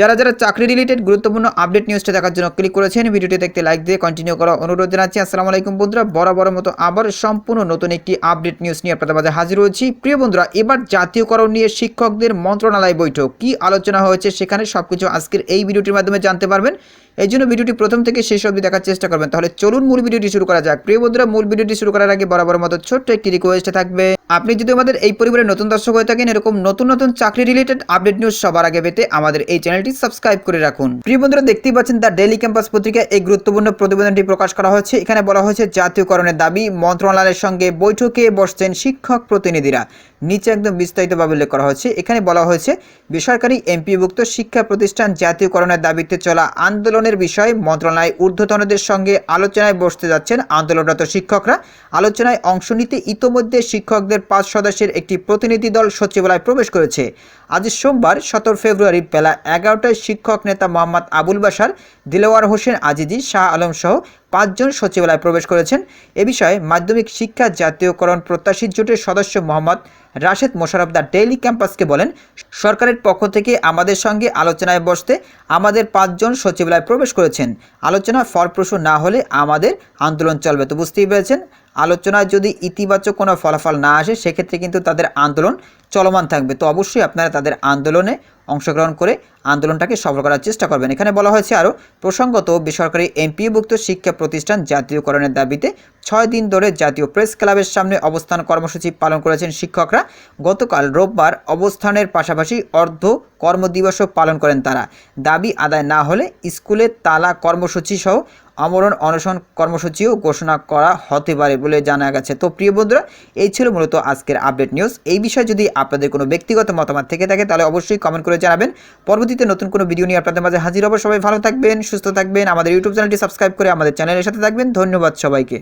যারা যারা চাকরি রিলেটেড গুরুত্বপূর্ণ আপডেট নিউজটা দেখার জন্য ক্লিক করেছেন, ভিডিওটি দেখতে লাইক দিয়ে কন্টিনিউ করা অনুরোধ জানাচ্ছি। আসসালামু আলাইকুম বন্ধুরা, বরাবর মতো আবার সম্পূর্ণ নতুন একটি আপডেট নিউজ নিয়ে আপনাদের মাঝে হাজির হয়েছি। প্রিয় বন্ধুরা, এবার জাতীয়করণ নিয়ে শিক্ষকদের মন্ত্রণালয় বৈঠক, কি আলোচনা হয়েছে সেখানে সবকিছু আজকের এই ভিডিওটির মাধ্যমে জানতে পারবেন। এই জন্য ভিডিওটি প্রথম থেকে শেষ অবধি দেখার চেষ্টা করবেন। তাহলে চলুন মূল ভিডিওটি শুরু করা যাক। প্রিয় বন্ধুরা, মূল ভিডিওটি শুরু করার আগে বরাবর মতো ছোট্ট একটি রিকোয়েস্ট থাকবে। আপনি যদি আমাদের এই পরিবারের নতুন দর্শক হয়ে থাকেন, এরকম নতুন নতুন চাকরি রিলেটেড আপডেট নিউজ সবার আগে পেতে আমাদের এই চ্যানেলটি সাবস্ক্রাইব করে রাখুন। প্রিয় বন্ধুরা, দেখতেই পাচ্ছেন দ্য ডেইলি ক্যাম্পাস পত্রিকায় এই গুরুত্বপূর্ণ প্রতিবেদনটি প্রকাশ করা হয়েছে এখানে বলা হয়েছে, জাতীয়করণের দাবি, মন্ত্রণালয়ের সঙ্গে বৈঠকে বসছেন শিক্ষক প্রতিনিধিরা। নিচে একদম বিস্তারিতভাবে উল্লেখ করা হয়েছে এখানে বলা হয়েছে, বেসরকারি এমপিভুক্ত শিক্ষা প্রতিষ্ঠান জাতীয়করণের দাবিতে চলা আন্দোলনের বিষয়ে মন্ত্রণালয় ঊর্ধ্বতনদের সঙ্গে আলোচনায় বসতে যাচ্ছেন আন্দোলনরত শিক্ষকরা। আলোচনায় অংশ নিতে ইতোমধ্যে শিক্ষকদের পাঁচ সদস্যের একটি প্রতিনিধি দল সচিবালয়ে প্রবেশ করেছে। আজ সোমবার, সতেরো ফেব্রুয়ারি বেলা এগারোটায় শিক্ষক নেতা মোহাম্মদ আবুল বাসার দিলওয়ার হোসেন আজিজি, শাহ আলম সহ পাঁচজন সচিবালয়ে প্রবেশ করেছেন। এ বিষয়ে মাধ্যমিক শিক্ষা জাতীয়করণ প্রত্যাশী জোটের সদস্য মোহাম্মদ রাশেদ মোশারফ দ্য ডেইলি ক্যাম্পাসকে বলেন, সরকারের পক্ষ থেকে আমাদের সঙ্গে আলোচনায় বসতে আমাদের পাঁচজন সচিবালয়ে প্রবেশ করেছেন। আলোচনা ফলপ্রসূ না হলে আমাদের আন্দোলন চলবে। তো বুঝতেই পেরেছেন, আলোচনায় যদি ইতিবাচক কোনো ফলাফল না আসে, সেক্ষেত্রে কিন্তু তাদের আন্দোলন চলমান থাকবে। তো অবশ্যই আপনারা তাদের আন্দোলনে অংশগ্রহণ করে আন্দোলনটাকে সফল করার চেষ্টা করবেন। এখানে বলা হয়েছে আরও, প্রসঙ্গত বেসরকারি এমপিভুক্ত শিক্ষা প্রতিষ্ঠান জাতীয়করণের দাবিতে ছয় দিন ধরে জাতীয় প্রেস ক্লাবের সামনে অবস্থান কর্মসূচি পালন করেছেন শিক্ষকরা। গতকাল রোববার অবস্থানের পাশাপাশি অর্ধ কর্মদিবসও পালন করেন তারা। দাবি আদায় না হলে স্কুলে তালা কর্মসূচি সহ আমরণ অনশন কর্মসূচিও ঘোষণা করা হতে পারে বলে জানা গেছে। তো প্রিয় বন্ধুরা, এই ছিল মূলত আজকের আপডেট নিউজ। এই বিষয়ে যদি আপনাদের কোনো ব্যক্তিগত মতামত থেকে থাকে, তাহলে অবশ্যই কমেন্ট করে জানাবেন। পরবর্তীতে নতুন কোনো ভিডিও নিয়ে আপনাদের মাঝে হাজির হব। সবাই ভালো থাকবেন, সুস্থ থাকবেন। আমাদের ইউটিউব চ্যানেলটি সাবস্ক্রাইব করে আমাদের চ্যানেলের সাথে থাকবেন। ধন্যবাদ সবাইকে।